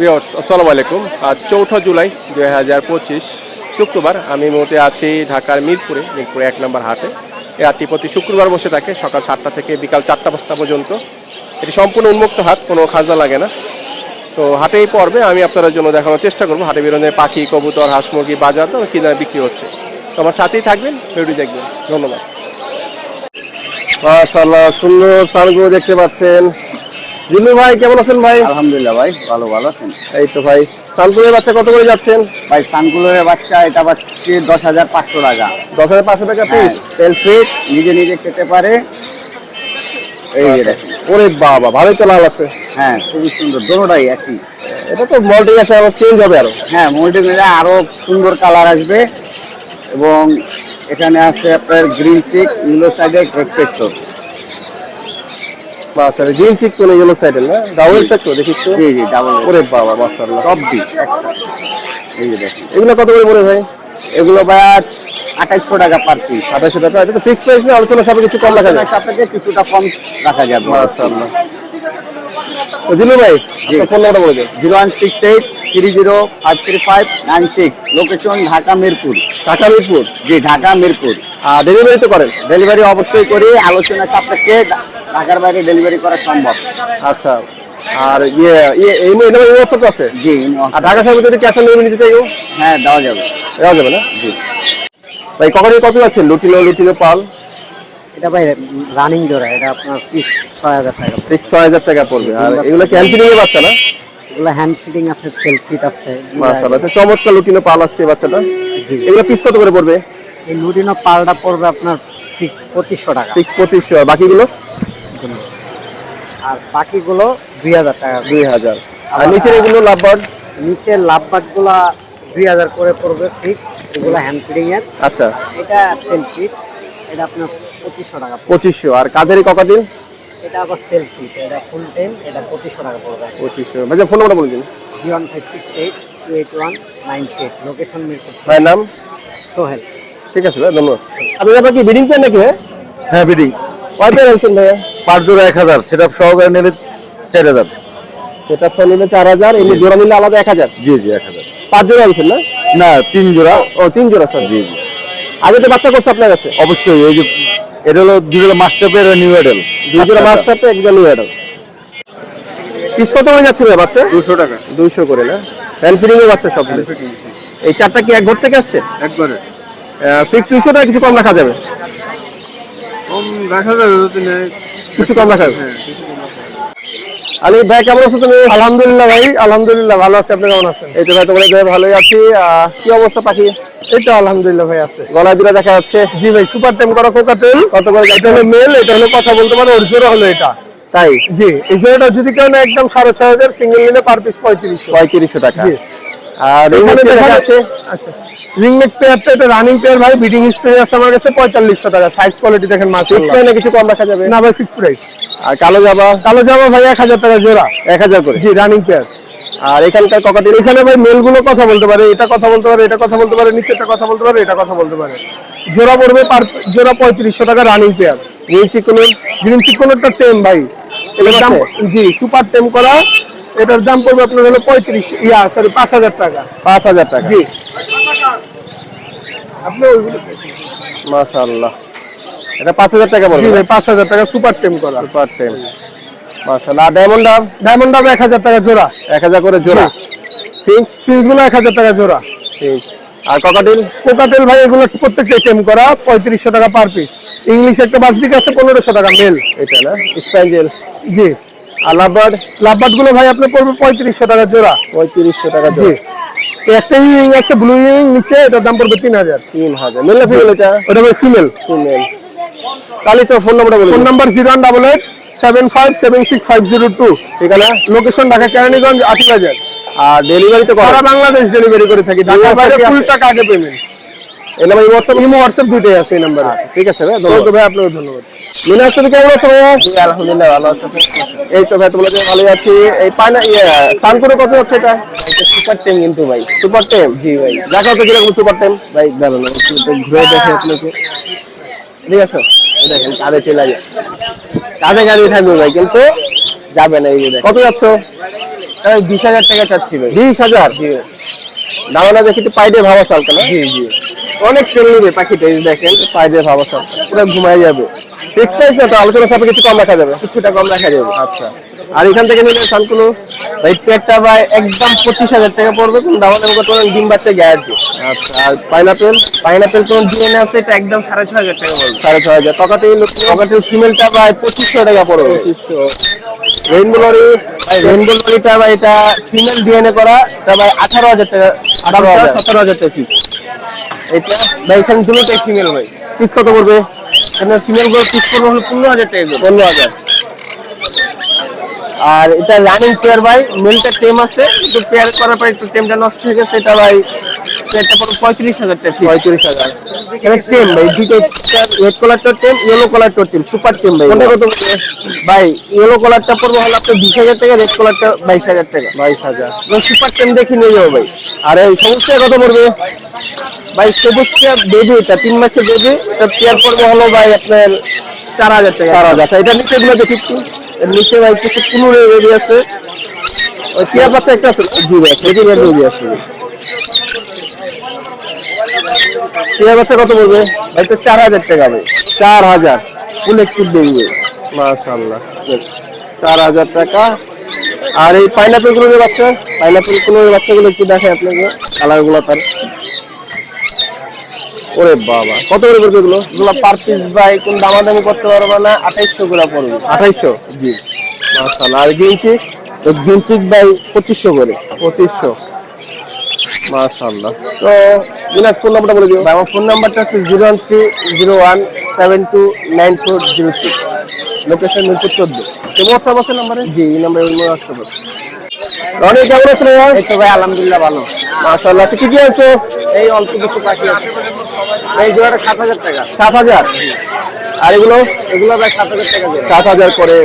Viewers আসসালামু আলাইকুম। চৌঠা জুলাই দুই হাজার পঁচিশ শুক্রবার। আমি মুহূর্তে আছি ঢাকার মিরপুরে মিরপুরে এক নম্বর হাটে। এই প্রতি শুক্রবার বসে থাকে, সকাল সাতটা থেকে বিকাল চারটা পাঁচটা পর্যন্ত। এটি সম্পূর্ণ উন্মুক্ত হাট, কোনো খাজনা লাগে না। তো হাটে এই পর্বে আমি আপনাদের জন্য দেখানোর চেষ্টা করব। হাটে বেরোনে পাখি, কবুতর, হাঁস, মুরগি, বাজার তো কিনা বিক্রি হচ্ছে। তো আমার সাথেই থাকবেন ভিডিও দেখবেন। ধন্যবাদ। মাশাআল্লাহ, সুন্দর সানগুলো দেখতে পাচ্ছেন। জিলু ভাই কেমন আছেন ভাই? আলহামদুলিল্লাহ ভাই ভালো ভালো আছেন। এই তো ভাই সানকুলের বাচ্চা কত করে যাচ্ছেন? ভাই সানকুলের বাচ্চা এটা পাচ্ছি দশ হাজার পাঁচশো টাকা। দশ হাজার পাঁচশো টাকা হ্যাঁ, পিস তেল ফিট নিজে নিজে খেতে পারে। এই যে দেখেন। ওরে বাবা ভালোই তো লাল আছে। হ্যাঁ খুবই সুন্দর দোনোটাই একই। এটা তো মল্টিং আছে আবার চেঞ্জ হবে আরও। হ্যাঁ মোল্ডিং আরও সুন্দর কালার আসবে। এবং এখানে আছে আপনার গ্রিন চিক ইলো সাইডে পেট্রোল আচ্ছা গ্রিন চিক কোন ইয়েলো সাইডের না? ডাবল চেক তো দেখিস তো জি জি ডাবল ওরে বাবা মাশাআল্লাহ। ডি এই যে দেখেন। এগুলো কত করে পড়ে ভাই? এগুলো ভাই আঠাইশশো টাকা পার পিস টাকা। এটা তো ফিক্স প্রাইস না আলোচনা সব কিছু কম রাখা যায়। সাথে কিছুটা কম রাখা যাবে মাশাআল্লাহ। দিলু ভাই ফোন নাম্বারটা বলে দেন। Zero one six eight three zero five three five nine six. Location Dhaka Mirpur. Mirpur? জি ঢাকা মিরপুর। আর ডেলিভারি তো করেন? ডেলিভারি অবশ্যই করি। আলোচনা সাপেক্ষে ঢাকার বাইরে ডেলিভারি করা সম্ভব। আচ্ছা আর ইয়ে ইয়ে এই মহিলা হোয়াটসঅ্যাপ আছে? জি আর ঢাকা শহরে যদি ক্যাশ অন ডেলিভারি নিতে চাইও হ্যাঁ দেওয়া যাবে। দেওয়া যাবে না? জি। ভাই কখনই কত আছে লুটিনো লুটিনো পাল? এটা ভাই রানিং জোড়া এটা আপনার পিস ছয় হাজার টাকা ঠিক ছয় হাজার টাকা পড়বে। আর এগুলো ক্যাম্পিং এর বাচ্চা না? এগুলো হ্যান্ড ফিটিং আছে সেলফ ফিট আছে। মাশাআল্লাহ তো চমৎকার লুটিনো পাল আসছে বাচ্চাটা। জি। এগুলো পিস কত করে পড়বে? এই লুটিনো পালটা পড়বে আপনার ফিক্স পঁচিশশো টাকা। সিক্স পঁচিশশো আর বাকিগুলো আর বাকিগুলো দুই হাজার টাকা দুই হাজার। আর নিচের এগুলো লাভবার্ড? নিচে লাভবাটগুলা দুই হাজার করে পড়বে ফিক্স এগুলো হ্যান্ড ফিটিং এর। আচ্ছা। এটা সেল ফিট এটা আপনার পঁচিশশো টাকা পঁচিশশো। আর কাদের ককাদিন এটা আবার সেল ফিট এটা ফুল টেন এটা পঁচিশশো টাকা পড়বে। পঁচিশশো। ভাই ফোন নাম্বারটা বলে দিন। জি one five six eight two eight one nine eight location Mirpur. ভাইয়ের নাম? সোহেল। ঠিক আছে ভাই ধন্যবাদ। আপনি আপনার কি বিডিং পেন নাকি হ্যাঁ হ্যাঁ বিডিং কয় পেন আনছেন ভাইয়া? পাঁচ জোড়া এক হাজার। সেটা সহকারে নিলে চার হাজার। সেটা ফোন নিলে চার হাজার এমনি জোড়া নিলে আলাদা এক হাজার? জি জি এক হাজার। পাঁচ জোড়া আনছেন না? না তিন জোড়া। ও তিন জোড়া স্যার জি জি। আগে তো বাচ্চা করছে আপনার কাছে? অবশ্যই এই যে এটা হলো দুই জোড়া মাস্টার নিউ এডেল দুই জোড়া মাস্টার তো একজন নিয়ে অ্যাডাল পিস কত করে যাচ্ছে বাচ্চা? দুশো টাকা। দুইশো করে না? এর বাচ্চা সব এই চারটা কি এক ঘর থেকে আসছে? একবারে ফিক্স টাকা কিছু কম রাখা যাবে? রাখা যাবে কিছু কম রাখা যাবে? আলী ভাই কেমন আছো তুমি? আলহামদুলিল্লাহ ভাই আলহামদুলিল্লাহ ভালো আছি। আপনি কেমন আছেন? এই তো ভাই তোমার ভাই ভালোই আছি। কি অবস্থা পাখি? এই তো আলহামদুলিল্লাহ ভাই আছে। গলায় দুটা দেখা যাচ্ছে। জি ভাই সুপার টেম করা কোকা তেল। কত করে এটা হলো মেল এটা হলো কথা বলতে পারো ওর জোড়া হলো এটা। তাই? জি এই জোড়াটা যদি কেউ না একদম সাড়ে ছয় হাজার সিঙ্গেল নিলে পার পিস পঁয়ত্রিশশো। পঁয়ত্রিশশো টাকা। আর এখানে দেখা যাচ্ছে আচ্ছা। রিংনেক পেয়ারটা এটা রানিং পেয়ার ভাই বিডিং হিস্টরি আছে আমার কাছে পঁয়তাল্লিশশো টাকা। সাইজ কোয়ালিটি দেখেন মাছ না কিছু কম রাখা যাবে? না ভাই ফিক্স প্রাইস আর কালো জাবা? কালো জাবা ভাই এক হাজার টাকা জোড়া। এক হাজার করে? জি রানিং পেয়ার আর এখানকার ককাটির এখানে ভাই মেলগুলো কথা বলতে পারে এটা কথা বলতে পারে এটা কথা বলতে পারে নিচেরটা কথা বলতে পারে এটা কথা বলতে পারে। জোড়া পড়বে পার জোড়া পঁয়ত্রিশশো টাকা রানিং পেয়ার গ্রিন চিকনের গ্রিন চিকনেরটা টেম ভাই। এটার দাম জি সুপার টেম করা। এটার দাম পড়বে আপনার হলো পঁয়ত্রিশ ইয়া সরি পাঁচ হাজার টাকা। পাঁচ হাজার টাকা। জি। আপনি ওইগুলো মাশাআল্লাহ। এটা পাঁচ হাজার টাকা পাঁচ হাজার টাকা সুপার টেম করা। সুপার টেম মাশাআল্লাহ। আর ডায়মন্ড ডাব ডায়মন্ড ডাব এক হাজার টাকা জোড়া। এক হাজার করে জোড়া। ফিক্স ফিক্সগুলো এক হাজার টাকা জোড়া। ঠিক আর কোকাটেল কোকাটেল ভাই এগুলো প্রত্যেকটা টেম করা পঁয়ত্রিশশো টাকা পার পিস ইংলিশ একটা বাসদিক আছে পনেরোশো টাকা মেল এটা না? জি। আর লাভবার্ড? লাভবার্ডগুলো ভাই আপনার পড়বে পঁয়ত্রিশশো টাকা জোড়া। পঁয়ত্রিশশো টাকা জি। একটা ব্লু নিচে এটার দাম পড়বে তিন হাজার। তিন হাজার। মেল ফিমেল এটা? ওটা ভাই ফিমেল ফিমেল তাহলে তো ফোন নাম্বারটা বলুন phone number zero one double eight seven five seven six five zero two location Dhaka Keraniganj Ati Bazar. আর ডেলিভারি তো সারা বাংলাদেশ ডেলিভারি করে থাকি। ঢাকার বাইরে ফুল টাকা আগে পেমেন্ট এই নাম্বার হোয়াটসঅ্যাপ ইমো হোয়াটসঅ্যাপ দুইটাই আছে এই নাম্বারে ঠিক আছে ভাই ধন্যবাদ। ভাই আপনাকে ধন্যবাদ। মিনা কেমন আছো আলহামদুলিল্লাহ ভালো আছি এই তো ভাই তোমাদের ভালো আছি। এই পায়না ইয়ে সানপুরে কত হচ্ছে এটা? এটা সুপার টেম কিন্তু ভাই। সুপার টেম জি ভাই। দেখো তো কীরকম সুপার টেম ভাই ভালো না ঘুরে দেখে আপনাকে। ঠিক আছে। দেখেন কাঁধে চলে যায় কাঁধে গাড়ি থাকবে ভাই কিন্তু যাবে না এই কত যাচ্ছ? বিশ হাজার টাকা চাচ্ছি ভাই। বিশ হাজার? দামনা দেখি তো পাইডে ভাবা চলতে না? জি জি। অনেক সেল রে পাখিটা দেখেন পাইডে ভাবা চলতে পুরো ঘুমাই যাবে। ফিক্স প্রাইস না তো আলোচনা সাপে কিছু কম দেখা যাবে কিছুটা কম রাখা যাবে। আচ্ছা। আর এখান থেকে নিলে সানকুলো ভাই পেটটা ভাই একদম পঁচিশ হাজার টাকা পড়বে কোন দামা দাম করতে ডিম বাচ্চা গ্যারান্টি আচ্ছা। আর পাইনাপেল পাইনাপেল কোন ডিএনএ আছে এটা একদম সাড়ে ছ হাজার টাকা পড়বে। সাড়ে ছয় হাজার। টকাতেই টকাতেই ফিমেলটা ভাই পঁচিশশো টাকা পড়বে। পঁচিশশো। রেইনবো লরি রেইনবো লরিটা ভাই এটা ফিমেল ডিএনএ করা এটা ভাই আঠারো হাজার টাকা আঠারো হাজার। সতেরো হাজার টাকা এটা ভাই এখানে দুটোটাই ফিমেল ভাই। পিস কত করবে এখানে ফিমেলগুলো পিস করবে হলো পনেরো হাজার টাকা পনেরো হাজার। আর এটা রানিং পেয়ার ভাই মিলটা টেম আছে। কিন্তু পেয়ার করার পর একটু টেমটা নষ্ট হয়ে গেছে, এটা ভাই পেয়ারটা পড়বে পঁয়ত্রিশ হাজার টাকা পঁয়ত্রিশ হাজার। টেম ভাই রেড কালারটা টেম ইয়েলো কালারটা টেম সুপার টেম ভাই। কোনটা কত ভাই ইয়েলো কালারটা পড়বে হলো আপনার বিশ হাজার টাকা রেড কালারটা বাইশ হাজার টাকা। বাইশ হাজার। সুপার টেম দেখে নিয়ে যাব ভাই। আর এই সমস্যা কত পড়বে? ভাই সবুজ পেয়ার বেবি এটা তিন মাসের বেবি এটা পেয়ার পড়বে হলো ভাই আপনার চার হাজার টাকা। চার হাজার। এটা নিচে গুলো দেখি নিচে ভাই কিছু পনেরো বেবি আছে। ওই পেয়ার বাচ্চা একটা আছে জি ভাই বেবি বেবি আছে বাচ্চা কত পড়বে? ভাই তো চার হাজার টাকা ভাই। চার হাজার। ফুল একটু দেখবে। মাশাল্লাহ চার হাজার টাকা। আর এই পাইনাপেলগুলো যে বাচ্চা পাইনাপেলগুলো বাচ্চাগুলো একটু দেখে আপনাকে কালারগুলো তার। ওরে বাবা কত করে পড়বে এগুলো? এগুলো পার পিস বাই কোন দামাদামি করতে পারবে না আঠাইশশো করে পড়বে। আঠাইশশো? জি। মাশাআল্লাহ। আর গ্রিন চিক তো গ্রিন চিক বাই পঁচিশশো করে। পঁচিশশো। মাশাআল্লাহ। তো দিনাজ ফোন নাম্বারটা বলে দিও। আমার ফোন নাম্বারটা হচ্ছে zero one three zero one seven two nine four zero six. Location Mirpur চোদ্দ। তো হোয়াটসঅ্যাপ আছে নাম্বারে? জি এই নাম্বারে হোয়াটসঅ্যাপ আছে। রনি কেমন আছেন ভাই এই তো ভাই আলহামদুলিল্লাহ ভালো। মাশাআল্লাহ। আচ্ছা, কি কি আছে এই অল্প কিছু পাখি আছে। এই জোড়াটা সাত হাজার টাকা। সাত হাজার? আর এগুলো? এগুলো ভাই সাত হাজার টাকা সাত হাজার করে।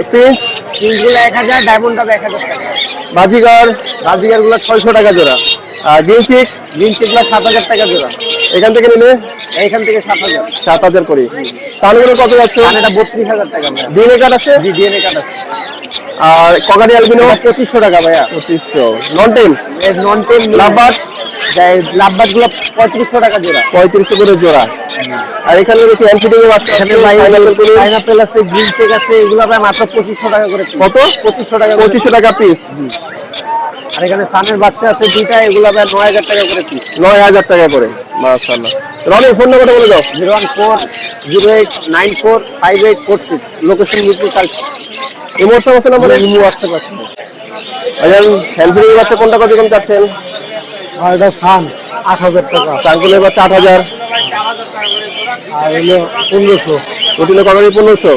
এক হাজার ডায়মন্ডটা এক হাজার টাকা। বাজিগার? বাজিগারগুলো ছয়শো টাকা জোড়া। আর গ্রিন চিক গ্রিন সাত হাজার টাকা জোড়া। এখান থেকে নিলে এখান থেকে সাত হাজার। সাত হাজার করে। তাহলে কত যাচ্ছে? এটা বত্রিশ হাজার টাকা ডিএনএ কার্ড আছে? জি ডিএনএ কার্ড আছে। আর ককারি আলবিনো পঁচিশশো টাকা ভাইয়া। পঁচিশশো। নন টেন নন টেন লাভবাট লাভবাটগুলো পঁয়ত্রিশশো টাকা জোড়া। পঁয়ত্রিশশো করে জোড়া। আর এখানে দেখি এনসিডি বাচ্চা এখানে পাইনাপেল আছে গ্রিন চেক আছে এগুলো ভাই মাত্র পঁচিশশো টাকা করে কত? পঁচিশশো টাকা পঁচিশশো টাকা পিস আর এখানে সানের বাচ্চা আছে দুইটা এগুলো নয় হাজার টাকা করে নয় হাজার টাকা করে। ফোন নাম্বারটা বলে দাও। Zero one four zero eight nine four five eight four six. Location Mirpur Kalshi এই মুহূর্তে আছে না বলে ইমু আসতে পারছি আচ্ছা হ্যান্ডফ্রি বাচ্চা কোনটা কত কম চাচ্ছেন? আর এটা সান আট হাজার টাকা। সানকুলের বাচ্চা আট হাজার। আর হলো পনেরোশো। পনেরোশো?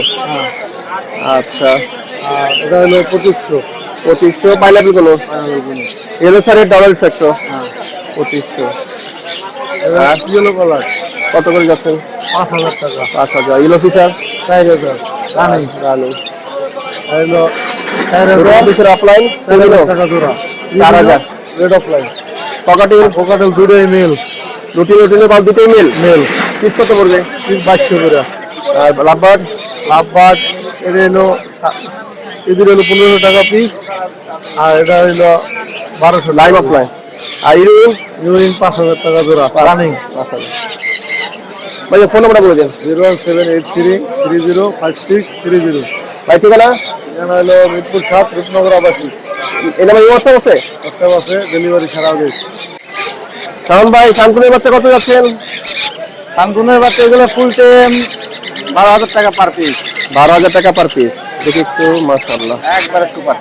আচ্ছা। আর এটা হলো পঁচিশশো। পঁচিশশো কোনো এলো স্যারের ডাবল ফ্যাক্টর পঁচিশশো। ইয়েলো কালার কত করে যাচ্ছেন পাঁচ হাজার টাকা। পাঁচ হাজার। ইয়েলো ফিচার চার হাজার। রানি। রানি। হলো অফিসের অফলাইন টাকা জোড়া। চার হাজার। রেড অফলাইন পকাটিল পকাটিল দুটোই মেল রুটি রুটিনে মেল মেল পিস কত পড়বে? পিস বাইশশো করে। আর লাভবার্ড? লাভবার্ড এটা হলো এদের হলো পনেরোশো টাকা পিস আর এটা হইল বারোশো লাইভ অফলাইন আর ইউরিন ইউরিন পাঁচ হাজার টাকা জোড়া। রানিং পাঁচ হাজার। ভাই ফোন নাম্বারটা বলে দেন। Zero one seven eight three three zero five six three zero. ভাই ঠিকানা? ঠিকানা হলো মিরপুর সাত রূপনগর আবাসী এই নাম্বার হোয়াটসঅ্যাপ আছে? হোয়াটসঅ্যাপ আছে ডেলিভারি ছাড়া হবে শাওন ভাই শানকুনের বাচ্চা কত যাচ্ছেন? শানকুনের বাচ্চা এগুলো ফুল টেম বারো হাজার টাকা পার পিস বারো হাজার টাকা পার পিস দেখি একটু একবারে সুপার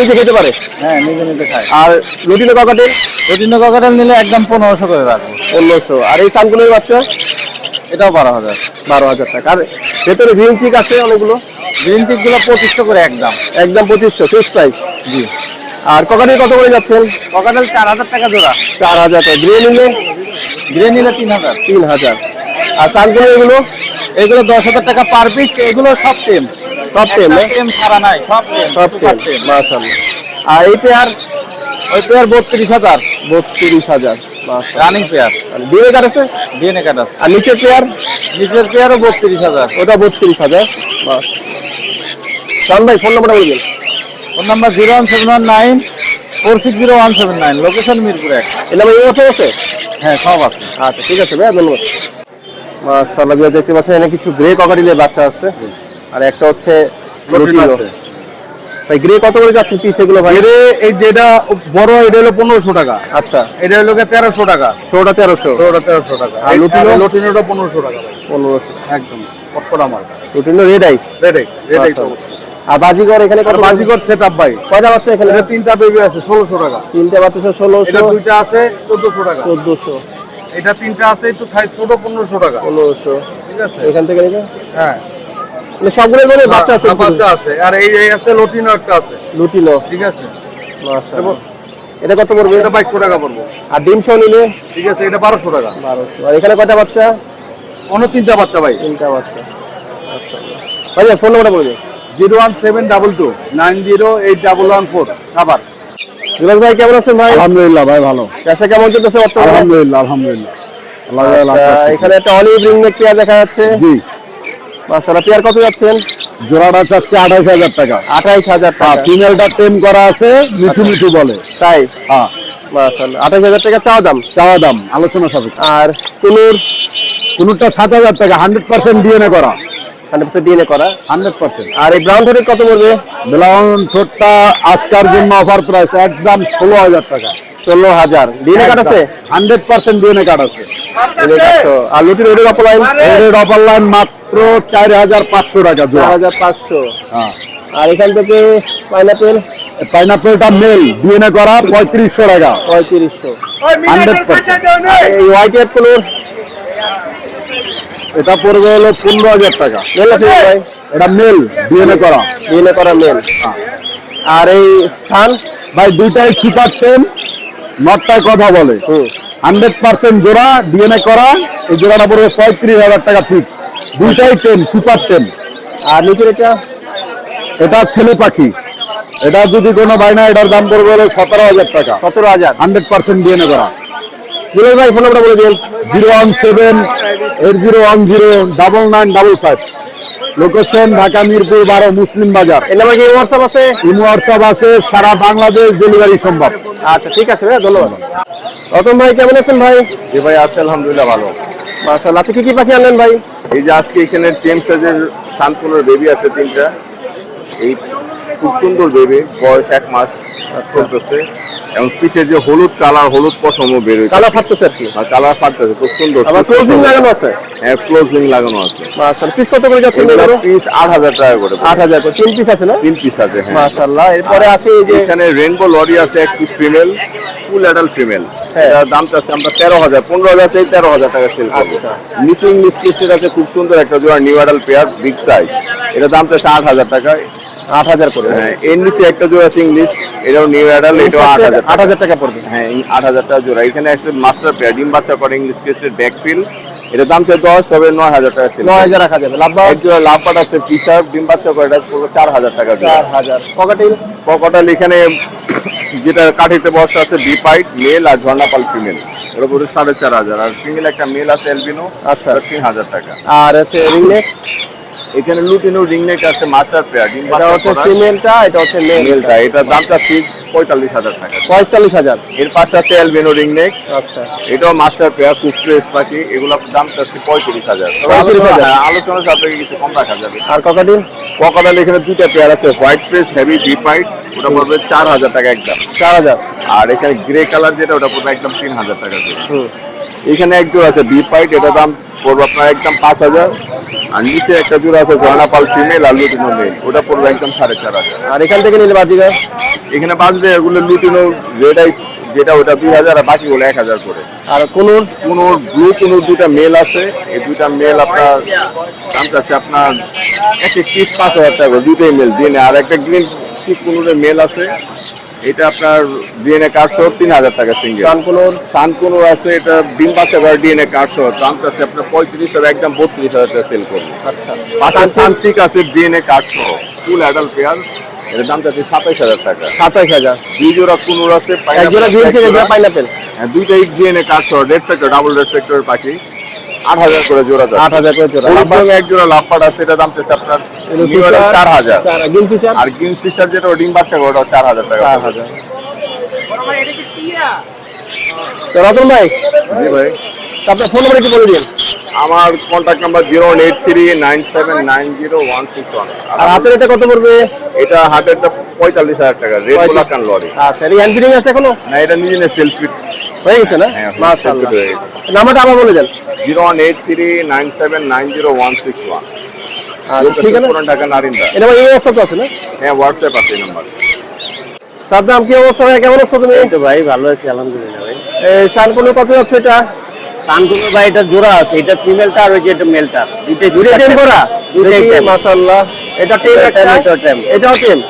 নিচে খেতে পারে? হ্যাঁ নিজে নিজে খায়। আর রুটিনে কাকাটেল রুটিনে কাকাটেল নিলে একদম পনেরোশো করে রাখব। পনেরোশো। আর এই শানকুনের বাচ্চা? এটাও বারো হাজার। বারো হাজার টাকা। আর ভেতরে গ্রিন চিক আছে অনেকগুলো? গ্রিন চিকগুলো পঁচিশশো করে একদম। একদম পঁচিশশো ফিক্স প্রাইস জি। আর ককাটেল কত করে যাচ্ছেন? ককাটেল চার হাজার টাকা জোড়া। চার হাজার টাকা। গ্রে নিলে? গ্রে নিলে তিন হাজার। তিন হাজার। আর তারগুলো এগুলো এগুলো দশ হাজার টাকা পার পিস এগুলো সব সেম সব সেম সেম ছাড়া নাই। সব সব সেম মাশাআল্লাহ। আর এই পেয়ার ওই পেয়ার বত্রিশ হাজার। বত্রিশ হাজার। রানিং পেয়ার ডিএনএ কার্ড আছে? ডিএনএ কার্ড আছে। আর নিচের পেয়ার নিচের পেয়ারও বত্রিশ হাজার। ওটা বত্রিশ হাজার। বাস ভাই ফোন নাম্বারটা বলবেন phone number zero one seven one nine four six zero one seven nine location Mirpur এক। এই বছর আছে? হ্যাঁ সব আছে। আচ্ছা ঠিক আছে ভাই ধন্যবাদ। মাশাআল্লাহ ভাই দেখতে পাচ্ছেন এখানে কিছু গ্রে ককাটিলের বাচ্চা আছে। আর একটা হচ্ছে। ভাই গ্রে কত করে যাচ্ছে পিস এগুলো ভাই? এর এই যেটা বড় এটা হলো পনেরোশো টাকা। আচ্ছা। এটা হলো তেরোশো টাকা। ষোলোটা তেরোশো। ষোলোটা তেরোশো টাকা। আর লুটিনো? লুটিনোটা পনেরোশো টাকা ভাই। পনেরোশো। একদম কটকটা মাল। Lutino red eye red eye red eye আচ্ছা। আর বাজিগর এখানে কত বাজিকর সেট আপ ভাই। কয়টা বাচ্চা এখানে? এটা তিনটা বেবি আছে ষোলোশো টাকা। তিনটে বাচ্চা ষোলোশো। এটা দুইটা আছে চোদ্দশো টাকা। চোদ্দশো। এটা তিনটা আছে একটু সাইজ ছোট পনেরোশো টাকা। পনেরোশো। ঠিক আছে? এখান থেকে নিবে হ্যাঁ। মানে সবগুলো মানে বাচ্চা আছে হ্যাঁ, বাচ্চা আছে। আর এই এই আছে লটিনো একটা আছে। লুটিনো ঠিক আছে? মাশাআল্লাহ। এটা কত পড়বে? এটা বাইশশো টাকা পড়ব। আর ডিম সহ নিলে? ঠিক আছে এটা বারোশো টাকা। বারোশো। আর এখানে কয়টা বাচ্চা? অন্য তিনটা বাচ্চা ভাই। তিনটা বাচ্চা। আচ্ছা ভাই ফোন নাম্বারটা বলে দিন। Zero one seven double two nine zero eight double one four খাবার। ভাই কেমন আছেন ভাই? আলহামদুলিল্লাহ ভাই ভালো। কেমন চলতেছে আলহামদুলিল্লাহ আলহামদুলিল্লাহ। আচ্ছা, এখানে একটা অলিভ রিং নেক পেয়ার দেখা যাচ্ছে। জি। মাশাআল্লাহ পেয়ার কত যাচ্ছেন? জোড়াটা চাচ্ছে আঠাইশ হাজার টাকা। আঠাইশ হাজার টাকা। ফিমেলটা টেম করা আছে মিঠু মিঠু বলে। তাই? হ্যাঁ। মাশাআল্লাহ আঠাইশ হাজার টাকা চাওয়া দাম? চাওয়া দাম আলোচনা সাপেক্ষে। আর কুনুর? কোনটা সাত হাজার টাকা হান্ড্রেড পার্সেন্ট ডিএনএ করা। হান্ড্রেড পার্সেন্ট ডিএনএ করা। Hundred percent. আর এই ব্রাউন হেডের কত পড়বে? ব্লাউন ঠোঁটটা আজকার জন্য অফার প্রাইস একদম ষোলো হাজার টাকা। ষোলো হাজার। ডিএনএ কার্ড আছে? হান্ড্রেড পার্সেন্ট ডিএনএ কার্ড আছে। DNA card তো। আর লুটির ওডের অপলাইন অফার লাইন মাত্র চার হাজার পাঁচশো টাকা চার জোড়া হাজার পাঁচশো। হ্যাঁ। আর এখান থেকে পাইনাপেল পাইনাপেলটা মেল ডিএনএ করা পঁয়ত্রিশশো টাকা। পঁয়ত্রিশশো। Hundred percent. এই হোয়াইট এটা পড়বে হলো পনেরো হাজার টাকা। মেল আছে ভাই? এটা মেল ডিএনএ করা। ডিএনএ করা মেল। আর এই থান ভাই দুইটাই চিপার টেন নটটায় কথা বলে। হান্ড্রেড পার্সেন্ট জোড়া ডিএনএ করা এই জোড়াটা পড়বে পঁয়ত্রিশ হাজার টাকা ফিক্স দুইটাই টেন সুপার টেন আর নিচের এটা? এটা ছেলে পাখি। এটা যদি কোনো ভাই না এটার দাম পড়বে হলো সতেরো হাজার টাকা। সতেরো হাজার। হান্ড্রেড পার্সেন্ট ডিএনএ করা। জুলাই ভাই ফোন নাম্বারটা বলে দিন zero one seven eight zero one zero double nine double five. Location Dhaka Mirpur বারো মুসলিম বাজার। এই নাম্বার কি হোয়াটসঅ্যাপ আছে? ইমো হোয়াটসঅ্যাপ আছে সারা বাংলাদেশ ডেলিভারি সম্ভব। আচ্ছা ঠিক আছে ভাই ধন্যবাদ। রতন ভাই কেমন আছেন ভাই? জি ভাই আছে আলহামদুলিল্লাহ ভালো। মাশাআল্লাহ আজকে কি কি পাখি আনলেন ভাই? এই যে আজকে এখানে টেন সাইজের সানকুনোর বেবি আছে তিনটা। এই খুব সুন্দর বেবি বয়স এক মাস চলতেছে। এবং পিঠে যে হলুদ কালার হলুদ পশম বেরোয় কালার ফাটতেছে আর কি? আর কালার ফাটতেছে খুব সুন্দর আবার ক্লোজিং লাগানো আছে? হ্যাঁ ক্লোজিং লাগানো আছে। মাশাআল্লাহ পিস কত করে যাচ্ছে এগুলো পিস আট হাজার টাকা করে আট হাজার করে তিন পিস আছে না? তিন পিস আছে হ্যাঁ। মাশাআল্লাহ এরপরে আসে এই যে এখানে রেইনবো লরি আছে এক piece female full adult female. হ্যাঁ। এটার দাম চাচ্ছে আমরা তেরো হাজার পনেরো হাজার থেকে তেরো হাজার টাকা সেল করব। আচ্ছা। নিচে ইংলিশ কিস্টের আছে খুব সুন্দর একটা জোড়া new adult pair big size এটা দাম চাচ্ছে আট হাজার টাকা আট হাজার করে। হ্যাঁ এর নিচে একটা জোড়া আছে ইংলিশ এটাও নিউ অ্যাডাল্ট এটাও আট হাজার আট হাজার টাকা পড়বে। হ্যাঁ আট হাজার টাকা জোড়া। এখানে একটা মাস্টার পেয়ার ডিম বাচ্চা করে ইংলিশ কিস্টের ব্যাক ফিল এটা দাম চাচ্ছে দশ তবে নয় হাজার টাকা সেল নয় হাজার রাখা যাবে। লাভ এক জোড়া লাভবাট আছে ফিশার ডিম বাচ্চা করে এটা পুরো চার হাজার টাকা চার হাজার। পকেটিল? পকটাল এখানে যেটা কাঠিতে বস্তা আছে বিপাইট মেল আর ঝর্ণাপাল ফিমেল। ওটা পড়ে সাড়ে চার হাজার। আর সিঙ্গেল একটা মেল আছে এলবিনো আচ্ছা। তিন হাজার টাকা। আর হচ্ছে রিংনেক এখানে লুটিনো রিংনেক আছে মাস্টার পেয়ার এটা হচ্ছে ফিমেলটা এটা হচ্ছে মেল মেলটা এটা দামটা ঠিক পঁয়তাল্লিশ হাজার টাকা। পঁয়তাল্লিশ হাজার। এর পাশে আছে এলবিনো রিংনেক আচ্ছা। এটাও মাস্টার পেয়ার ফ্রেশ পাখি এগুলোর দাম চাচ্ছি পঁয়ত্রিশ হাজার। পঁয়ত্রিশ হাজার। হ্যাঁ, আলোচনা সাপেক্ষে কিছু কম রাখা যাবে। আর ককাটিল পকটাল এখানে দুইটা পেয়ার আছে হোয়াইট ফ্রেশ হেভি বিপাইট ওটা পড়বে চার হাজার টাকা একদম। চার হাজার। আর এখানে গ্রে কালার যেটা ওটা পড়বে একদম তিন হাজার টাকা হুম। এখানে এক জোড়া আছে বি পাইট এটা দাম পড়বে আপনার একদম পাঁচ হাজার। আর নিচে একটা জোড়া আছে জর্নাপাল ফিমেল আর লুটিনো মেল ওটা পড়বে একদম সাড়ে চার হাজার। আর এখান থেকে নিলে বাজিগা এখানে বাঁচবে এগুলো লুটিনো রেডাই যেটা ওটা দুই হাজার আর বাকিগুলো এক হাজার করে। আর কোনুর কোনো ব্লু কোনো দুটা মেল আছে। এই দুটা মেল আপনার দাম যাচ্ছে আপনার এক পিস পাঁচ হাজার টাকা করে, দুটোই মেল ডিএনএ আর একটা গ্রিন ঠিক কোনো মেল আছে। এটা আপনার ডিএনএ কার্ড সহ তিন হাজার টাকা সিঙ্গেল কান কোনুর আছে এটা ডিম বাচ্চা করে ডিএনএ কার্ড সহ। দাম আছে আপনার পঁয়ত্রিশ হাজার একদম বত্রিশ হাজার টাকা সেল করব। আচ্ছা। সানচিক আছে ডিএনএ কার্ড সহ। ফুল অ্যাডাল্ট পেয়ার এটার দাম চাচ্ছে সাতাইশ হাজার টাকা। সাতাইশ হাজার। দুই জোড়া কুনুর আছে এক জোড়া গ্রিন পাইনাপেল হ্যাঁ, দুইটাই ডিএনএ কার্ড সহ রেড ফ্যাক্টর ডাবল রেড ফ্যাক্টরের পাখি। আট হাজার করে জোড়া আট হাজার করে জোড়া। এক জোড়া লাভপাট আছে এটা দাম চাচ্ছে আপনার চার হাজার। গ্রিন ফিশার আর গ্রিন ফিশার যেটা ডিম বাচ্চা ওটা চার হাজার টাকা। চার হাজার। তো রতন ভাই জি ভাই। তো আপনার ফোন নাম্বার একটু বলে দিন। আমার contact number zero eight three nine seven nine zero one six one আর হাতের এটা কত পড়বে? এটা হাটেরটা পঁয়তাল্লিশ হাজার টাকা রেড গোলাপ কান লরি আচ্ছা এই হ্যান্ড আছে এখনও? না এটা নিজে নিয়ে সেলস ফিট হয়ে গেছে না? হ্যাঁ মাশাআল্লাহ। নাম্বারটা আবার বলে দেন। Zero one eight three nine seven nine zero one six one. আচ্ছা ঠিক আছে। পুরান ঢাকা নারিন্দা। এটা এই অবস্থা আছে না? হ্যাঁ হোয়াটসঅ্যাপ আছে এই নাম্বার। সাদ্দাম কি অবস্থা ভাই? কেমন আছো তুমি? তো ভাই ভালো আছি আলহামদুলিল্লাহ ভাই। এই সানকুলো কত যাচ্ছে এটা? সানকুলো ভাই এটা জোড়া আছে। এটা ফিমেলটা আর ওই যে এটা মেলটা দুটো টেম করা? দেখি মাশাআল্লাহ। এটা টেম এটা একটা? এটা টেম। এটাও টেম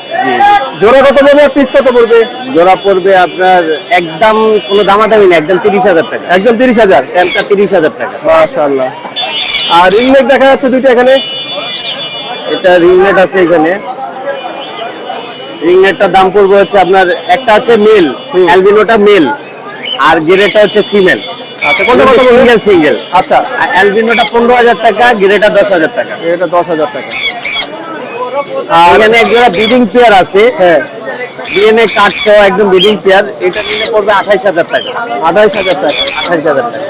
জোড়া কত পড়বে পিস কত পড়বে? জোড়া পড়বে আপনার একদম কোনো দামাদামি না একদম তিরিশ হাজার টাকা। একদম তিরিশ হাজার? টেমটা তিরিশ হাজার টাকা। মাশাআল্লাহ। আর রিং নেক দেখা যাচ্ছে দুইটা এখানে? এটা রিংনেট আছে এখানে। রিংনেটটার দাম পড়বে হচ্ছে আপনার একটা হচ্ছে মেল অ্যালবিনোটা মেল আর গেরেটা হচ্ছে ফিমেল আচ্ছা কত সিঙ্গেল সিঙ্গেল আচ্ছা। অ্যালবিনোটা পনেরো হাজার টাকা গেরেটা দশ হাজার টাকা। এটা দশ হাজার টাকা। এখানে এক জোড়া বিডিং পেয়ার আছে। হ্যাঁ। ডিএনএ কার্ড সহ একদম বিডিং পেয়ার এটা নিলে পড়বে আঠাইশ হাজার টাকা। আঠাইশ হাজার টাকা। আঠাইশ হাজার টাকা।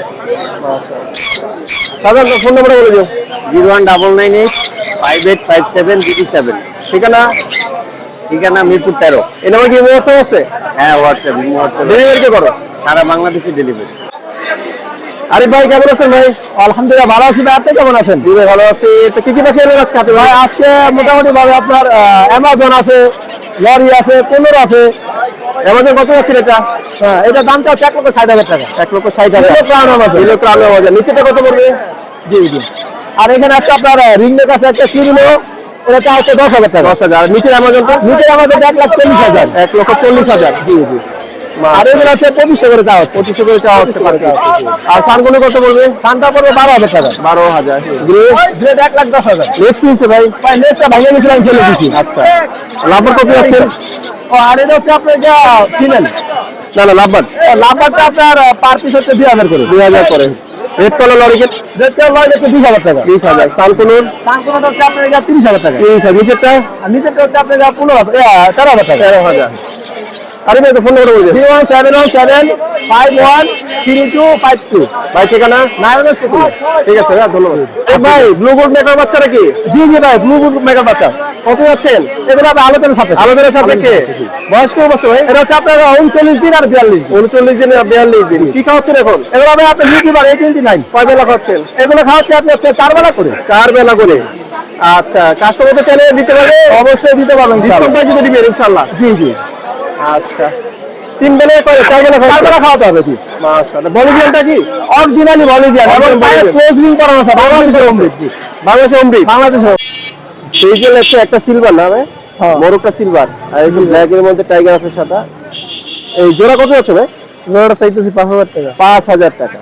দাদা ফোন নাম্বারটা বলে দিও। Zero one double nine eight five eight five seven zero seven. ঠিকানা? ঠিকানা মিরপুর তেরো। এই নাম্বার কি ব্যবস্থা আছে? হ্যাঁ হোয়াটসঅ্যাপ হোয়াটসঅ্যাপ ডেলিভারি করো। সারা বাংলাদেশে ডেলিভারি আরে ভাই কেমন আছেন ভাই? আলহামদুলিল্লাহ ভালো আছি ভাই। আপনি কেমন আছেন? ভাই ভালো আছি। তো কি কি পাখি এলেন আজকে? ভাই আজকে মোটামুটি ভাবে আপনার অ্যামাজন আছে লরি আছে আছে। অ্যামাজন কত যাচ্ছে এটা? হ্যাঁ এটা এক লক্ষ ষাট হাজার টাকা। এক লক্ষ ষাট হাজার। প্রাণ আছে। কিলো প্রাণ আছে। নিচেটা কত পড়বে? জি জি। আর এখানে একটা আপনার রিং নেক আছে একটা কিলো এটা হচ্ছে দশ হাজার টাকা। দশ হাজার। নিচের অ্যামাজনটা নিচের অ্যামাজন এক লাখ চল্লিশ হাজার। এক লক্ষ চল্লিশ হাজার। জি জি। আর এগুলো আছে পঁচিশশো করে চাওয়া হচ্ছে পঁচিশশো করে চাওয়া হচ্ছে পার পিস। আর সানগুলো কত পড়বে সানটা পড়বে বারো হাজার টাকা। বারো হাজার। গ্রেড এক লাখ দশ হাজার। নেট কিনছে ভাই? ভাই নেটটা ভাঙিয়ে নিয়েছিলাম ফেলে দিচ্ছি আচ্ছা। লাভবার কত যাচ্ছে ও আর এটা হচ্ছে আপনার যা কিনেন না না লাভবার। লাভবারটা আপনার পার পিস হচ্ছে দুই হাজার করে। দুই হাজার করে। রেড কালার লরিকে রেড কালার লরি হচ্ছে টাকা। সানকুনুর সানকুনুরটা হচ্ছে আপনার নিচেরটা? আর নিচেরটা হচ্ছে আপনার আরে ভাই তো ফোন নাম্বার বলে ভাই ঠিকানা? নারায়ণ ঠিক আছে ভাই ধন্যবাদ। এই ভাই ব্লু গুড মেকার বাচ্চাটা কি জি জি ভাই ব্লু গুড মেকার বাচ্চা। কত যাচ্ছেন? এগুলো আপনি আলোচনার সাথে। আলোচনার সাথে। কে বয়স কত বছর ভাই? এটা হচ্ছে আপনার উনচল্লিশ দিন আর বিয়াল্লিশ উনচল্লিশ দিন আর বিয়াল্লিশ দিন। কি খাওয়াচ্ছেন এখন? এগুলো ভাই আপনি টোয়েন্টি কয় বেলা খাচ্ছেন এগুলো খাওয়াচ্ছে আপনি হচ্ছে চার বেলা করে। চার বেলা করে। আচ্ছা কাস্টমার তো চাইলে দিতে পারবে অবশ্যই দিতে পারবেন ডিসকাউন্ট প্রাইস দিবেন ইনশাআল্লাহ। জি জি। আচ্ছা। তিন বেলা করে চার বেলা চার বেলা খাওয়াতে হবে কি মাশাআল্লাহ। বলিভিয়ানটা কি? অরিজিনালি বলিভিয়ান এবং ক্লোজ করা আছে বাংলাদেশের অমৃত। জি। বাংলাদেশের অমৃত। বাংলাদেশের সেই একটা সিলভার না ভাই মোরগটা সিলভার আর এই যে ব্ল্যাক এর মধ্যে টাইগার আছে সাদা। এই জোড়া কত আছে ভাই? জোড়াটা চাইতেছি পাঁচ হাজার টাকা। পাঁচ হাজার টাকা।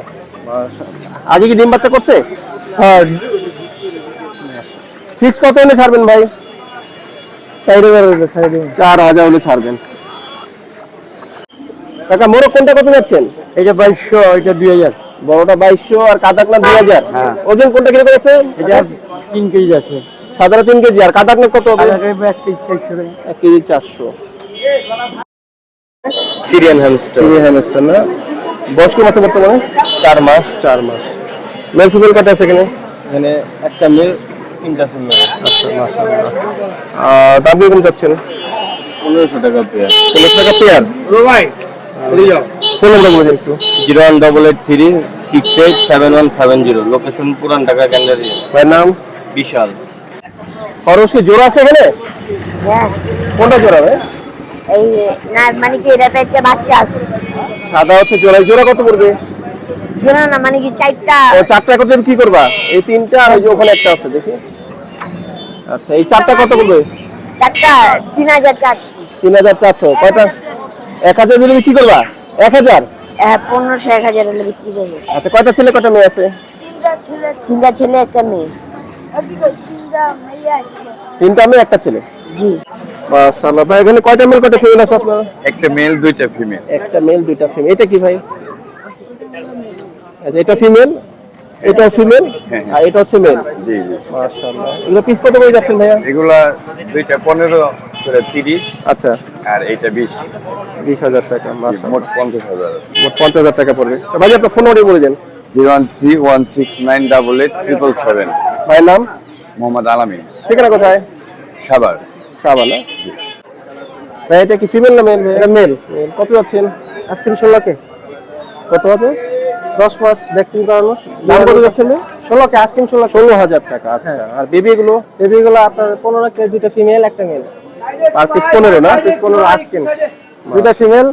আগে কি ডিম বাচ্চা করছে? হ্যাঁ। ফিক্স কত হলে ছাড়বেন ভাই? সাইডে বেরোবে সাইডে চার হাজার হলে ছাড়বেন। কাকা মোরগ কোনটা কত যাচ্ছেন? এটা বাইশশো এটা দুই হাজার। বড়টা বাইশশো আর কাতাকনা দুই হাজার? ওজন কোনটা কীরকম আছে? এটা তিন কেজি আছে। সাদাটা তিন কেজি আর কাতাকনা কত হবে? এক কেজি চারশো। সিরিয়ান হ্যামস্টার সিরিয়ান হ্যামস্টার না? বয়স কম আছে বর্তমানে? চার মাস। চার মাস। মেল ফিমেল কটা আছে এখানে? এখানে একটা মেল তিনটা ফিমেল আচ্ছা মাশাআল্লাহ। আর দাম কীরকম চাচ্ছেন? পনেরোশো টাকা পেয়ার পনেরো টাকা পেয়ার ফোন নাম্বার বলে একটু। Zero one double eight three six eight seven one seven zero. Location পুরান ঢাকা ক্যান্ডারি ভাইয়ের নাম? বিশাল। খরচ কি জোড়া আছে এখানে? হ্যাঁ। কোনটা জোড়া ভাই? এই না মানে কি এটা একটা বাচ্চা আছে। সাদা হচ্ছে জোড়া এই জোড়া কত পড়বে? জানো না মানে কি চারটা? ও চারটা কত কি করবা? এই তিনটা আর ওই যে ওখানে একটা আছে দেখি। আচ্ছা এই চারটা কত পড়বে? চারটা তিন হাজার চারশো। তিন হাজার চারশো কয়টা? এক হাজার দিলে কি করবা? এক হাজার? হ্যাঁ পনেরোশো এক হাজার হলে বিক্রি করব। আচ্ছা কয়টা ছেলে কয়টা মেয়ে আছে? তিনটা ছেলে একটা মেয়ে। তিনটা মেয়ে একটা ছেলে? জি। মাশাআল্লাহ। ভাই এখানে কয়টা মেল কয়টা ফিমেল আছে আপনার? একটা মেল দুইটা ফিমেল একটা মেল দুইটা ফিমেল এটা কি ভাই? আচ্ছা এটা ফিমেল এটা ফিমেল আর এটা হচ্ছে মেল জি জি। মাশাআল্লাহ। এগুলো পিস কত করে যাচ্ছেন ভাইয়া? এগুলা দুইটা পনেরো করে তিরিশ। আচ্ছা। আর এইটা বিশ। বিশ হাজার টাকা মাশাআল্লাহ। মোট পঞ্চাশ হাজার। মোট পঞ্চাশ হাজার টাকা পড়বে। ভাই আপনার ফোন নাম্বারটা বলে দেন। Zero one three one six nine double eight triple seven. ভাইয়ের নাম? মোহাম্মদ আলামিন। ঠিকানা কোথায়? সাবার শাহবান ভাই এটা কি ফিমেল না মেল এটা মেল কত যাচ্ছেন? আইসক্রিম ষোলোকে কত আছে? দশ মাস ভ্যাকসিন করানো দাম কত যাচ্ছেন ষোলোকে আইসক্রিম ষোলো ষোলো হাজার টাকা আচ্ছা। আর বেবি এগুলো? বেবি এগুলো আপনার পনেরো কে? দুইটা ফিমেল একটা মেল আর পিস পনেরো না? পিস পনেরো আইসক্রিম দুইটা ফিমেল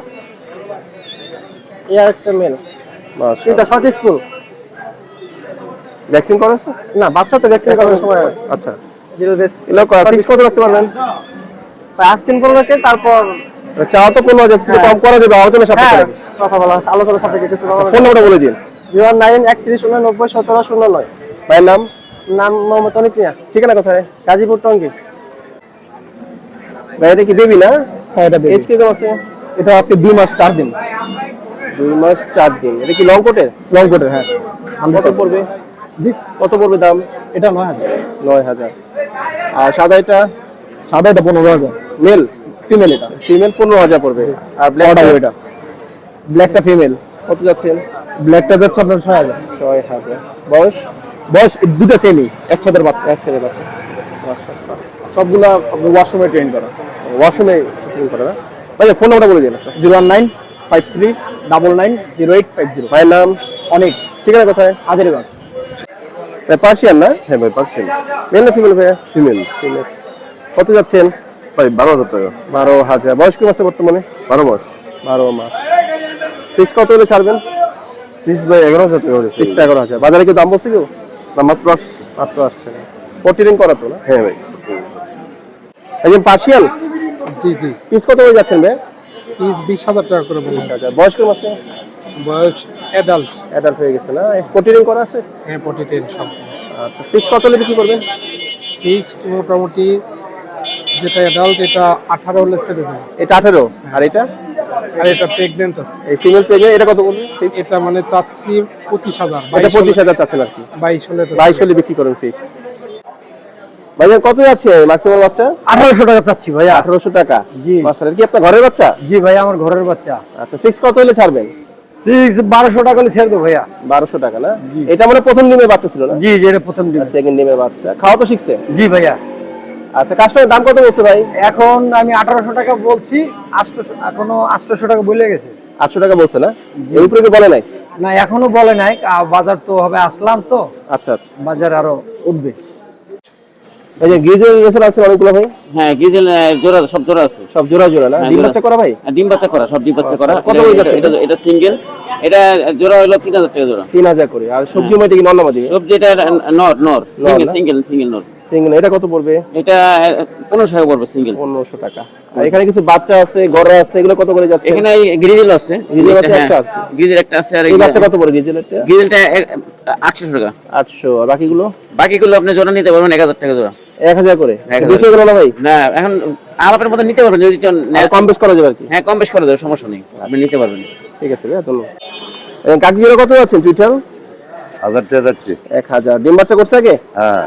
আর একটা মেল এটা শর্ট স্কুল ভ্যাকসিন করেছে না বাচ্চা তো ভ্যাকসিন করানোর সময় আচ্ছা। এগুলো ফিক্স কত রাখতে পারবেন? আইসক্রিম করল তারপর চাওয়া তো পনেরো হাজার কিছু কম করা যাবে আলোচনা সাপেক্ষে কথা বলা আলোচনা সাপেক্ষে কিছু ফোন নাম্বারটা বলে দিন। জিরো নাইন একত্রিশ উননব্বই সতেরো শূন্য নয়। ভাইয়ের নাম? নাম মোহাম্মদ অনিক মিয়া। ঠিকানা কোথায়? গাজীপুর টঙ্গি। ভাই কি বেবি না? হ্যাঁ এটা আছে। এটা আজকে দুই মাস চার দিন। দুই মাস চার দিন। এটা কি লং কোটের লং কোটের হ্যাঁ। কত পড়বে? জি। কত পড়বে দাম? এটা নয় হাজার। নয় হাজার। আর সাদা এটা? সাদা এটা পনেরো হাজার। মেল ফিমেল এটা। ফিমেল পনেরো হাজার পড়বে। আর ব্ল্যাক এটা। ব্ল্যাকটা ফিমেল কত যাচ্ছেন ব্ল্যাকটা যাচ্ছে আপনার ছয় হাজার। ছয় হাজার। বয়স? বয়স দুটো সেমই একসাথে বাচ্চা। একসাথে বাচ্চা। সবগুলা ওয়াশরুমে ট্রেন করা। ওয়াশরুমে ট্রেন করা না? ভাই ফোন নাম্বারটা বলে দিন zero one nine five three double nine zero eight five zero ভাইয়ের নাম? অনেক। ঠিকানা কোথায়? হাজারিবাগ পার্সিয়ান না? হ্যাঁ ভাই পার্সিয়ান। মেল না ফিমেল ভাইয়া? ফিমেল ফিমেল কত যাচ্ছেন? ভাই বারো হাজার টাকা। বারো হাজার। বয়স কি মাসে বর্তমানে? বারো মাস। বারো মাস। ফিক্স কত হলে ছাড়বেন? ফিক্স ভাই এগারো হাজার টাকা হয়েছে ফিক্সটা এগারো হাজার। বাজারে কি দাম বলছে কেউ? না মাত্র আসছে। মাত্র আসছে প্রতিদিন করা তো না? হ্যাঁ ভাই। একজন পার্সিয়াল জি জি। পিস কত হয়ে যাচ্ছেন ভাই পিস বিশ হাজার টাকা করে বলুন। বয়স কম আছে? বয়স অ্যাডাল্ট অ্যাডাল্ট হয়ে গেছে না? করা আছে? হ্যাঁ পটি সব। আচ্ছা ফিক্স কত হলে বিক্রি করবেন? ফিক্সড মোটামুটি যেটা অ্যাডাল্ট এটা আঠারো হলে ছেড়ে দেবে এটা আঠেরো? আর এটা? আর এটা প্রেগনেন্ট আছে। এই ফিমেল পেজে এটা কত ফিক্স এটা মানে চাচ্ছি পঁচিশ হাজার এটা পঁচিশ হাজার চাচ্ছেন আর কি। বাইশ হলে বাইশ হলে বিক্রি করেন ফিক্স ভাইয়া কত যাচ্ছে ম্যাক্সিমাম বাচ্চা? আঠারোশো টাকা চাচ্ছি ভাইয়া। আঠারোশো টাকা। জি। মাসাল কি আপনার ঘরের বাচ্চা? জি ভাই আমার ঘরের বাচ্চা। আচ্ছা ফিক্স কত হলে ছাড়বেন? প্লিজ বারোশো টাকা হলে ছেড়ে দেবো ভাইয়া। বারোশো টাকা না? এটা মানে প্রথম ডিমের বাচ্চা ছিল না? জি জি এটা প্রথম দিন সেকেন্ড ডিমের বাচ্চা। খাওয়া তো শিখছে? জি ভাইয়া। আচ্ছা কাস্টমারের দাম কত বলছে ভাই? এখন আমি আঠারোশো টাকা বলছি আটশোশো এখনও আটশোশো টাকা বলে গেছে। আটশো টাকা বলছে না? এর উপরে কি বলে নাই? না এখনও বলে নাই। বাজার তো হবে আসলাম তো। আচ্ছা আচ্ছা। বাজার আরও উঠবে। এই যে গেছেন আছে অনেকগুলো ভাই? হ্যাঁ গিজেল জোড়া সব জোড়া আছে। সব জোড়া জোড়া না? হ্যাঁ, ডিম বাচ্চা করা ভাই? ডিম বাচ্চা করা সব ডিম বাচ্চা করা। কত এটা- এটা- সিঙ্গেল এটা জোড়া হলো তিন হাজার টাকা জোড়া। তিন হাজার করে। আর সবজি মধ্যে কি দিবে? সবজি এটা নর নর। সিঙ্গেল সিঙ্গেল সিঙ্গেল নর। সিঙ্গেল এটা কত পড়বে? এটা পনেরোশো টাকা পড়বে সিঙ্গেল পনেরোশো টাকা। আর এখানে কিছু বাচ্চা আছে গড়া আছে এগুলো কত করে যাচ্ছে? এখানে গ্রিজেল আছে। গ্রিজেল আছে হ্যাঁ, একটা আছে? গ্রিজেল একটা আছে আর এই বাচ্চা কত পড়ে গিজেলেরটা গ্রিজেলটা আটশো টাকা। আটশো। আর বাকিগুলো? বাকিগুলো আপনি জোড়া নিতে পারবেন এক হাজার টাকা জোড়া। এক হাজার করে। বেশি না ভাই। না এখন আলাপের নিতে পারবেন যদি কম বেশ করা যাবে আর কি। হ্যাঁ কম বেশ করে দেবে সমস্যা নেই আপনি নিতে পারবেন। ঠিক আছে ভাই ধন্যবাদ কাকি জোড়া কত যাচ্ছেন টুইটার হাজার টাকা যাচ্ছে। এক হাজার। ডিম বাচ্চা করছে আগে? হ্যাঁ।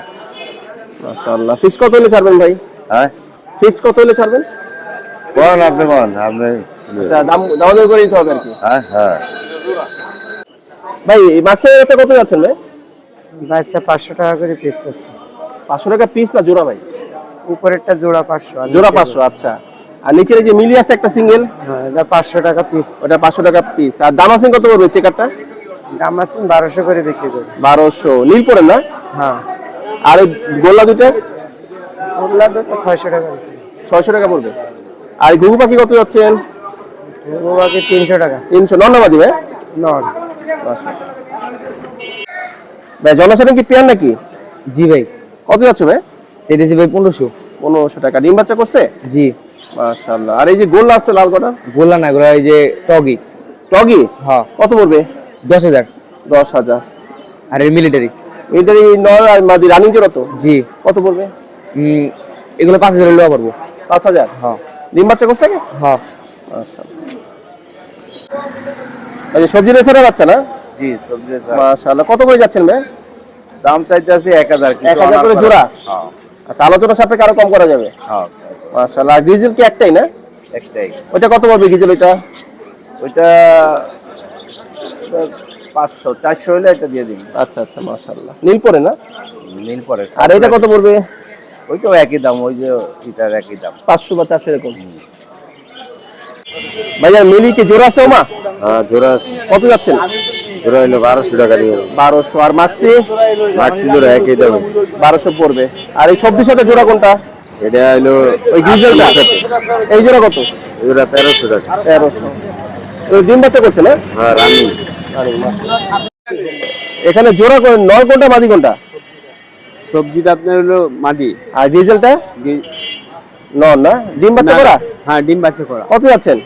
মাশাআল্লাহ। ফিক্স কত হলে ছাড়বেন ভাই? হ্যাঁ? ফিক্স কত হলে ছাড়বেন? কোন আপনি কোন আপনি আচ্ছা দাম দামাদামি করে দিতে হবে আর কি। হ্যাঁ হ্যাঁ। ভাই মাছের বাচ্চা কত যাচ্ছেন ভাই? বাচ্চা পাঁচশো টাকা করে পিস আছে পাঁচশো টাকা পিস না জোড়া ভাই? উপরেরটা জোড়া পাঁচশো জোড়া পাঁচশো আচ্ছা। আর নিচের যে মিলি আছে একটা সিঙ্গেল হ্যাঁ এটা পাঁচশো টাকা পিস ওটা পাঁচশো টাকা পিস আর দাম আছে কত পড়বে চেকারটা দাম আছে বারোশো করে বিক্রি করি বারোশো। নীল পড়ে না? হ্যাঁ। আর ওই গোল্লা দুটো ওগুলা তো ছয়শো টাকা ছয়শো টাকা পড়বে। আর এই ঘুঘু পাখি কত যাচ্ছেন? বাকি তিনশো টাকা। তিনশো। নন নন্নাবাদি ভাই? নন। ভাই জনসাধারণ কি পেয়ার নাকি? জি ভাই। কত যাচ্ছে ভাই? চেয়েছি ভাই পনেরোশো। পনেরোশো টাকা। ডিম বাচ্চা করছে? জি। মাশাআল্লাহ। আর এই যে গোল্লা আছে লাল কটা? বললাম না এগুলো এই যে টগি। টগি? হ্যাঁ। কত পড়বে? দশ হাজার। দশ হাজার। আর এর মিলিটারি এই নয় আর মাদি রানিং জোড়া তো? জি। কত পড়বে? এগুলো পাঁচ হাজার লোয়া পারব পাঁচ হাজার? হ্যাঁ। ডিম বাচ্চা করছে আগে? হ্যাঁ। আচ্ছা এই যে সবজি রেসারের বাচ্চা না? জি সবজি স্যার মাশাআল্লাহ। কত করে যাচ্ছেন ভাই? দাম চাইতে আছে এক হাজার এক হাজার করে জোড়া? হ্যাঁ। আচ্ছা আলোচনা সাপেক্ষে আরও কম করা যাবে? হ্যাঁ। মাশাআল্লাহ আর ডিজেল কি একটাই না? একটাই। ওইটা কত পড়বে ডিজেল ওইটা? ওইটা পাঁচশো চারশো হলে এটা দিয়ে দিন আচ্ছা আচ্ছা মাশাআল্লাহ। নীল পরে না? নীল পরে। আর এটা কত পড়বে? ওইটাও একই দাম ওই যে এটার একই দাম। পাঁচশো বা চারশো এরকম। ভাইয়া মিলি কি জোড়া আছে ওমা? হ্যাঁ জোড়া আছে। কত যাচ্ছেন? জোড়া হলো বারোশো টাকা দিয়ে। বারোশো। আর মাক্সি? মাক্সি জোড়া একই দাম। বারোশো পড়বে। আর এই সবজির সাথে জোড়া কোনটা? এটা হলো ওই এই জোড়া কত? জোড়া তেরোশো টাকা। তেরোশো। ডিম বাচ্চা করছে না? হ্যাঁ রানি। এখানে জোড়া করে নয় কোনটা মাদি কোনটা? সবজিটা আপনার হলো মাদি। আর ডিজেলটা নন না? ডিম বাচ্চা করা? হ্যাঁ ডিম বাচ্চা করা। কত যাচ্ছেন?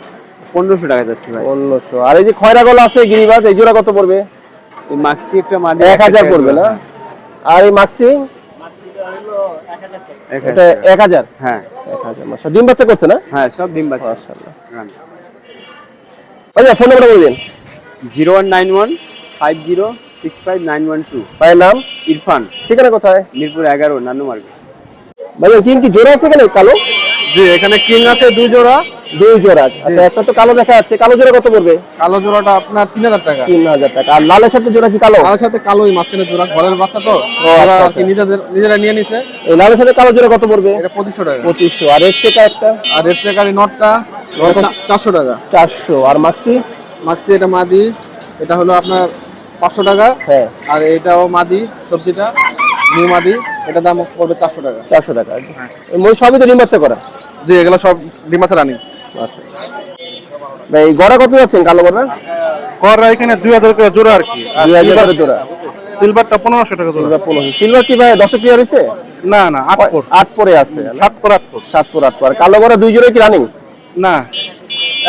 পনেরোশো টাকা যাচ্ছে ভাই। অন্যশো আর এই যে খয়রা গলা আছে গিরিবাজ এই জোড়া কত পড়বে? এই মাক্সি একটা মাদি এক হাজার পড়বে না? আর এই মাক্সি এটা এক হাজার। হ্যাঁ। এক হাজার মাসা ডিম বাচ্চা করছে না? হ্যাঁ সব ডিম বাচ্চা। আচ্ছা ফোন নাম্বার বলে zero one nine one five zero six five nine one two. ভাইয়ের নাম? ইরফান। ঠিকানা কোথায়? মিরপুর এগারো নানু মার্কেট ভাইয়া কিং কি জোড়া আছে এখানে? কালো? জি এখানে কিং আছে দুই জোড়া। দুই জোড়া। আচ্ছা একটা তো কালো দেখা যাচ্ছে। কালো জোড়া কত পড়বে? কালো জোড়াটা আপনার তিন হাজার টাকা। তিন হাজার টাকা। আর লালের সাথে জোড়া কি কালো? তার সাথে কালো মাঝখানে জোড়া। ঘরের বাচ্চা তো। আচ্ছা, কি নিজেদের নিজেরা নিয়ে নিছে। এই লালের সাথে কালো জোড়া কত পড়বে? এটা পঁচিশশো টাকা। পঁচিশশো। আর এর চেকা একটা? আর রেড চেকারি নটটা চারশো টাকা। চারশো। আর মাক্সি? মাক্সি এটা মাদি। এটা হলো আপনার পাঁচশো টাকা। হ্যাঁ। আর এটাও মাদি সবজিটা। নিউ মাদি এটা দাম পড়বে চারশো টাকা। চারশো টাকা মই সবই তো ডিম বাচ্চা করা? জি এগুলো সব ডিমাচা রানি। আচ্ছা। ভাই গড়া কত যাচ্ছেন কালো গড়া কররা এখানে দুই হাজার করে জোড়া আর কি। দুই হাজার জোড়া। সিলভারটা পনেরোশো টাকা জোড়া। সিলভার পনেরো সিলভার কি ভাই দশে ক্লিয়ার হয়েছে না না আট পরে। আছে। সাত ফুট আট ফুট সাত পর আট পর। কালো গড়া দুই জোড়া কি রানিং না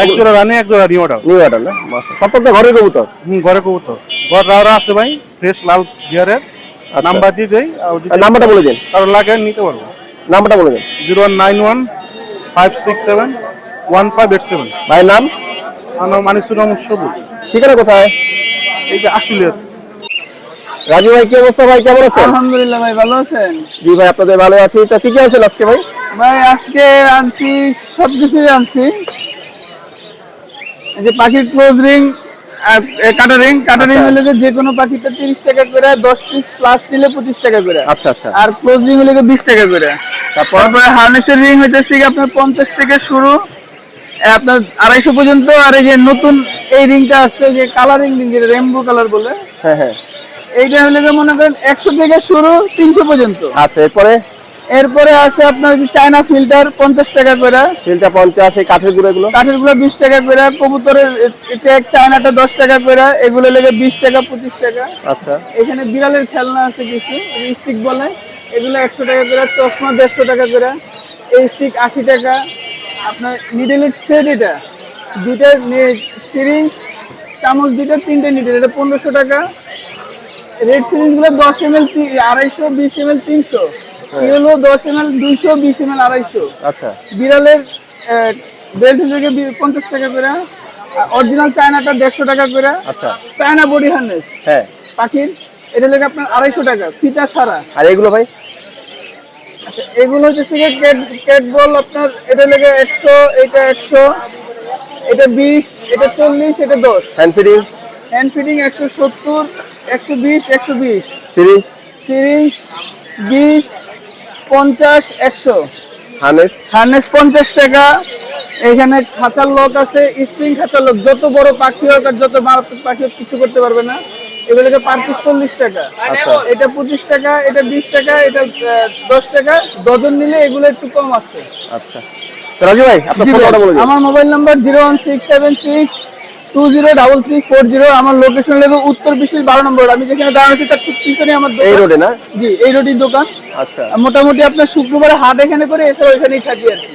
এক জোড়া রানি এক জোড়া নিউ অর্ডার নিউ অর্ডার না? সব তো ঘরের কবুতর। হুম ঘরে কবুতর। ঘর রাওরা আছে ভাই ফ্রেশ লাল গিয়ারের নাম্বার দিয়ে দেই নাম্বারটা বলে দিন। কারও লাগে নিতে পারব। নাম্বারটা বলে দিন। Zero one nine one five six seven one five eight seven. ভাইয়ের নাম? আমার মানিসুর রহমান সবুজ। ঠিকানা কোথায়? এই যে আশুলিয়ার রাজু ভাই কি অবস্থা ভাই? কেমন আছেন? আলহামদুলিল্লাহ ভাই ভালো আছেন? জি ভাই আপনাদের ভালো আছি। তা কি কি আছেন আজকে ভাই? ভাই আজকে আনছি সব কিছুই আনছি। এই যে পাখির ক্লোজ রিং কাটারিং? কাটারিং হলে যে কোনো পাখিটা তিরিশ টাকা করে দশ পিস প্লাস নিলে পঁচিশ টাকা করে। আচ্ছা আচ্ছা। আর ক্লোজ হলে বিশ টাকা করে। তারপরে? হার্নেসের রিং হইতেছে কি আপনার পঞ্চাশ থেকে শুরু। আপনার আড়াইশো পর্যন্ত। আর এই যে নতুন এই রিংটা আসছে যে কালারিং রিং যেটা রেমবো কালার বলে। হ্যাঁ হ্যাঁ। এইটা হলে মনে করেন একশো থেকে শুরু তিনশো পর্যন্ত। আচ্ছা এরপরে? এরপরে আছে আপনার যে চায়না ফিল্টার পঞ্চাশ টাকা করে। ফিল্টার পঞ্চাশ এই কাঠের গুঁড়ো এগুলো কাঠেরগুলো বিশ টাকা করে কবুতরের ট্যাগ চায়নাটা দশ টাকা করে এগুলো লেগে বিশ টাকা পঁচিশ টাকা। আচ্ছা। এখানে বিড়ালের খেলনা আছে কিছু স্টিক বলে। এগুলো একশো টাকা করে চশমা দেড়শো টাকা করে। এই স্টিক আশি টাকা। আপনার নিডেলের সেট এটা দুইটা সিরিঞ্জ চামচ দুটা তিনটে নিডেল এটা পনেরোশো টাকা। রেড সিরিঞ্জগুলো দশ এম এল আড়াইশো বিশ এম এল তিনশো। এগুলো দশ এম এল দুইশো বিশ এম এল আড়াইশো। আচ্ছা। বিড়ালের বেল্ট থেকে পঞ্চাশ টাকা করে। অরিজিনাল চায়নাটা দেড়শো টাকা করে। আচ্ছা। চায়না বডি হার্নেস হ্যাঁ। পাখির এটা লেগে আপনার আড়াইশো টাকা ফিটা ছাড়া আর এগুলো ভাই? আচ্ছা এগুলো হচ্ছে ক্যাট ক্যাট বল আপনার এটা লেগে একশো এটা একশো এটা বিশ এটা চল্লিশ এটা দশ। হ্যান্ড ফিডিং হ্যান্ড ফিটিং একশো সত্তর একশো বিশ একশো বিশ। সিরিজ সিরিঞ্জ বিশ পঞ্চাশ একশো। হার্নেস হার্নেস পঞ্চাশ টাকা। এখানে খাঁচার লক আছে স্প্রিং খাঁচার লক যত বড় পাখি হোক আর যত মারাত্মক পাখি হোক কিছু করতে পারবে না। এগুলোকে পার পিস চল্লিশ টাকা। এটা পঁচিশ টাকা এটা বিশ টাকা এটা দশ টাকা। ডজন নিলে এগুলো একটু কম আছে। আচ্ছা। রাজু ভাই আপনার আমার mobile number zero one six seven six two zero double three four zero আমার লোকেশন লেগে উত্তর বিশেষ বারো নম্বর আমি যেখানে দাঁড়াচ্ছি তার ঠিক পিছনে আমার এই রোডে না? জি এই রোডের দোকান। আচ্ছা। মোটামুটি আপনার শুক্রবার হাট এখানে করে এসে ওইখানেই থাকি আর কি।